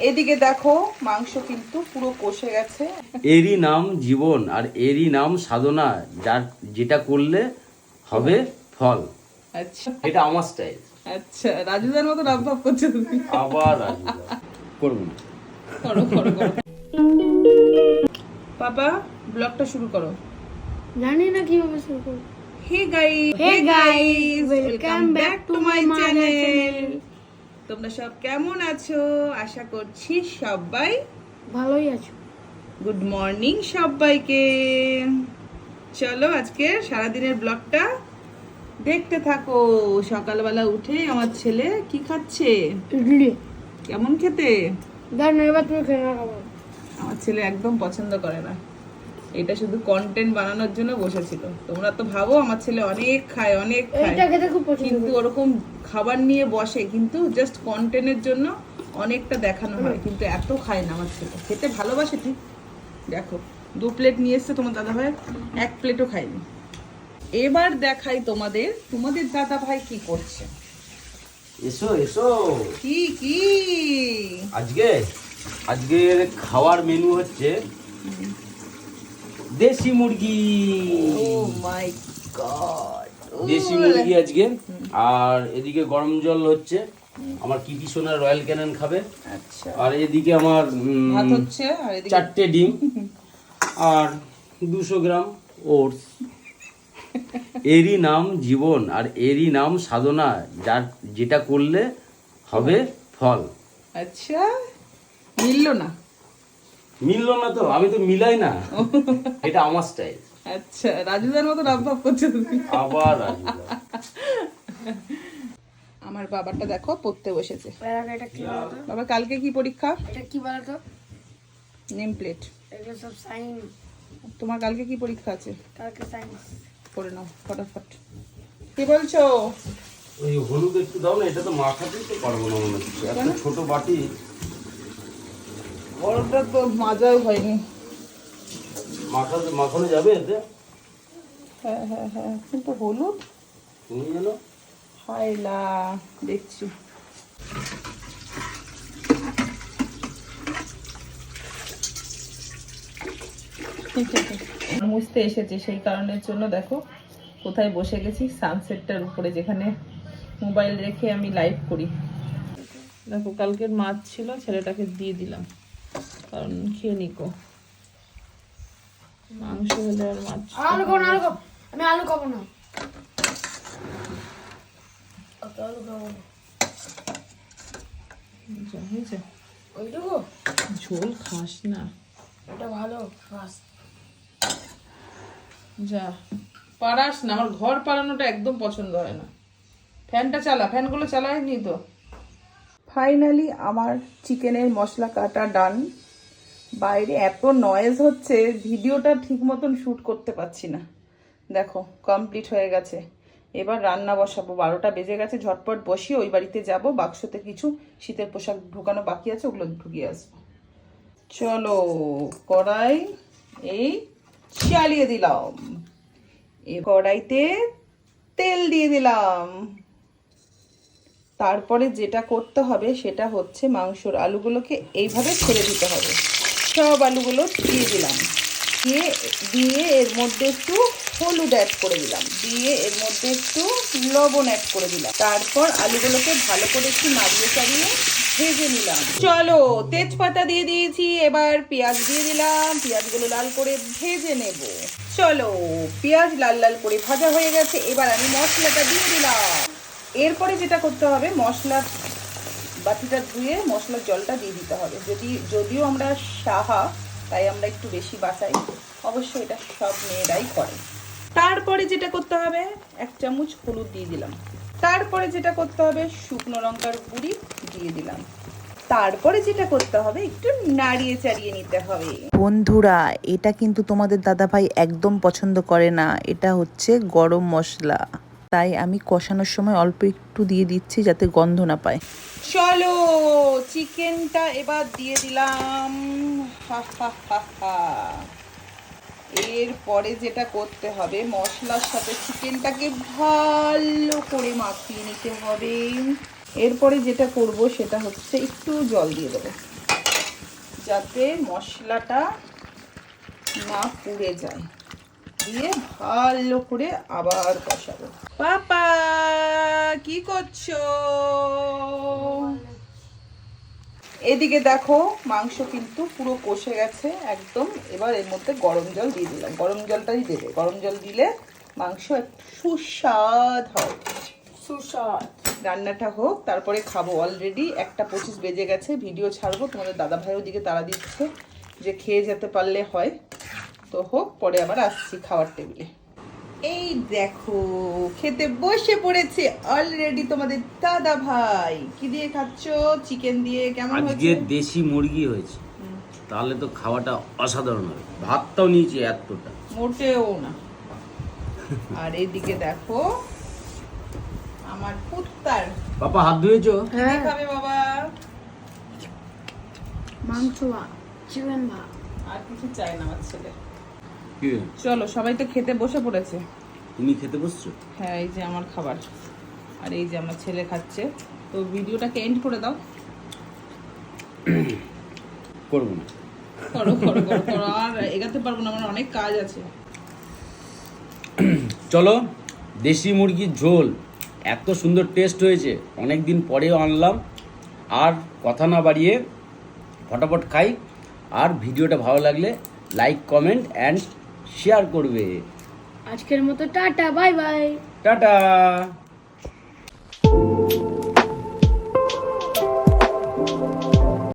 এদিকে দেখো মাংস কিন্তু পুরো কষে গেছে। এরই নাম জীবন আর এরই নাম সাধনা যার যেটা করলে হবে ফল। আচ্ছা। এটা আমার স্টাইল আচ্ছা রাজুদার মতো রাব ভাব করছ তুমি। আবার রাজুদা। করব না। করো করো করো। পাপা ব্লগটা শুরু করো। জানি না কীভাবে শুরু করব। হে গাই Hey guys, welcome back to my channel. তোমরা সব কেমন আছো? আশা করছি সবাই ভালোই আছো। গুড মর্নিং সবাইকে। চলো আজকে সারাদিনের ব্লগটা দেখতে থাকো। সকালবেলা উঠে আমার ছেলে কি খাচ্ছে? ইডলি। কেমন খেতে? দেখ না এবার তুমি খেয়ে আমার ছেলে একদম পছন্দ করে না। এটা শুধু কন্টেন্ট বানানোর জন্য বসেছিল। তোমরা তো ভাবো আমার ছেলে অনেক খায় অনেক খায়। কিন্তু ওরকম খাবার নিয়ে বসে কিন্তু জাস্ট কন্টেন্টের জন্য অনেকটা দেখানো হয় কিন্তু এত খায় না আমার ছেলে। খেতে ভালোবাসে ঠিক। দেখো দু প্লেট নিয়ে এসছে তোমার দাদা ভাই এক প্লেটও খায়নি। এবার দেখাই তোমাদের তোমাদের দাদা ভাই কি করছে? এসো এসো। কি কি? আজকে আজকের খাওয়ার মেনু হচ্ছে দেশি মুরগি। ও মাই গড দেশি মুরগি আজকে। আর এদিকে গরম জল হচ্ছে। আমার কিটি সোনার রয়্যাল ক্যানন খাবে। আচ্ছা। আর এদিকে আমার ভাত হচ্ছে আর এদিকে চারটে ডিম। আর দুশো গ্রাম ওটস। এরই নাম জীবন আর এরই নাম সাধনা যার যেটা করলে হবে ফল। আচ্ছা। মিললো না। মিললো না তো আমি তো মিলাই না। এটা আমার স্টাইল আচ্ছা রাজুদার মতো রাব ভাব করছ তুমি। আবার। আমার বাবাটা দেখো পড়তে বসেছে। প্যারাকে এটা কি বলতো? বাবা কালকে কি পরীক্ষা? এটা কি বলতো? Name plate. এটা সব সাইন তোমার কালকে কি পরীক্ষা আছে? কালকে সাইন্স পড়ে নাও ফটাফট। কি বলছো? ওই হলুদ একটু দাও না এটা তো মাখাতেই তো পারব না মনে হচ্ছে। এত ছোট বাটি বড়টা তো মাজাও হয়নি। মাখাতে মাখানো যাবে এতে? হ্যাঁ হ্যাঁ হ্যাঁ কিন্তু হলুদ। তুমি জানো হাইলা দেখছি। মুছতে এসেছে সেই কারণের জন্য দেখো কোথায় বসে গেছি। সানসেটটার উপরে যেখানে মোবাইল রেখে আমি লাইভ করি। দেখো কালকের মাছ ছিল ছেলেটাকে দিয়ে দিলাম। কারণ খেয়ে নিকো। মাংস হলে আর মাছ আলু খাব না আলু আমি আলু খাব না। আলু খাব? না হয়েছে। ওইটুকু? ঝোল খাস না। এটা ভালো ফার্স্ট যা পারাস না আমার ঘর পালানোটা একদম পছন্দ হয় না। ফ্যানটা চালা ফ্যানগুলো চালায়নি তো? ফাইনালি আমার চিকেনের মশলা কাটা ডান। বাইরে এত নয়েজ হচ্ছে, ভিডিওটা ঠিক মতন শ্যুট করতে পারছি না। দেখো কমপ্লিট হয়ে গেছে। এবার রান্না বসাবো। বারোটা বেজে গেছে, ঝটপট বসিয়ে ওই বাড়িতে যাব। বাক্সতে কিছু শীতের পোশাক ঢুকানো বাকি আছে, ওগুলো ঢুকিয়ে আসব। চলো, কড়াই এই চালিয়ে দিলাম। এ কড়াইতে তেল দিয়ে দিলাম। তারপরে যেটা করতে হবে সেটা হচ্ছে মাংসর আলুগুলোকে এইভাবে ছেড়ে দিতে হবে। সব আলুগুলো দিয়ে দিলাম। দিয়ে দিয়ে এর মধ্যে একটু হলুদ অ্যাড করে দিলাম। দিয়ে এর মধ্যে একটু লবণ অ্যাড করে দিলাম। তারপর আলুগুলোকে ভালো করে একটু নাড়িয়ে চাড়িয়ে ভেজে নিলাম। চলো, তেজপাতা দিয়ে দিয়েছি, এবার পেঁয়াজ দিয়ে দিলাম। পেঁয়াজগুলো লাল করে ভেজে নেব। চলো, পেঁয়াজ লাল লাল করে ভাজা হয়ে গেছে। এবার আমি মশলাটা দিয়ে দিলাম। এরপরে যেটা করতে হবে মশলা বাটিটা ধুয়ে মশলার জলটা দিয়ে দিতে হবে। যদি, যদিও আমরা সাহা, তাই আমরা একটু বেশি বাঁচাই অবশ্যই এটা সব মেয়েরাই করে। তারপরে যেটা করতে হবে, এক চামচ হলুদ দিয়ে দিলাম। তারপরে যেটা করতে হবে, শুকনো লঙ্কার গুঁড়ি দিয়ে দিলাম। তারপরে যেটা করতে হবে, একটু নাড়িয়ে চাড়িয়ে নিতে হবে। বন্ধুরা, এটা কিন্তু তোমাদের দাদাভাই একদম পছন্দ করে না। এটা হচ্ছে গরম মশলা। তাই আমি কষানোর সময় অল্প একটু দিয়ে দিচ্ছি যাতে গন্ধ না পায়। চলো, চিকেনটা এবার দিয়ে দিলাম। এরপরে যেটা করতে হবে, মশলার সাথে চিকেনটাকে ভালো করে মাখিয়ে নিতে হবে। এরপরে যেটা করব, সেটা হচ্ছে একটু জল দিয়ে দেবো। যাতে মশলাটা না পুড়ে যায়। দিয়ে ভালো করে আবার কষাবো। পাপা কি করছ? এদিকে দেখো মাংস কিন্তু পুরো কষে গেছে একদম। এবার এর মধ্যে গরম জল দিয়ে দিলাম। গরম জলটাই দেবে। গরম জল দিলে মাংস একটু সুস্বাদ হয়। সুস্বাদ। রান্নাটা হোক তারপরে খাব অলরেডি একটা পঁচিশ বেজে গেছে ভিডিও ছাড়বো। তোমাদের দাদা ভাই ওদিকে তারা দিচ্ছে যে খেয়ে যেতে পারলে হয়। তো হোক পরে আবার আসছি খাওয়ার টেবিলে। এই দেখো খেতে বসে পড়েছে অলরেডি তোমাদের দাদা ভাই। কি দিয়ে খাচ্ছো? চিকেন দিয়ে কেমন আজকে দেশি মুরগি হয়েছে। তাহলে তো খাওয়াটা অসাধারণ হবে। ভাতটাও নিয়েছি এতটা। মোটেও না। আর এইদিকে দেখো আমার পুত্তার বাবা হাত ধুয়েছো? হ্যাঁ। খাবে বাবা? মাংস ভাত চিকেন ভাত। আর কিছু চাই না আমার ছেলে। চলো সবাই তো খেতে বসে পড়েছে। তুমি খেতে বসছো? হ্যাঁ এই যে আমার খাবার। আর এই যে আমার ছেলে খাচ্ছে। তো ভিডিওটাকে এন্ড করে দাও। করব না। করো করো করো করো। আর এগাতে পারব না আমার অনেক কাজ আছে। চলো দেশি মুরগির ঝোল। এত সুন্দর টেস্ট হয়েছে। অনেক দিন পরেও আনলাম। আর কথা না বাড়িয়ে ফটাফট খাই। আর ভিডিওটা ভালো লাগলে লাইক কমেন্ট অ্যান্ড শেয়ার করবে। আজকের মতো টাটা বাই বাই। টাটা।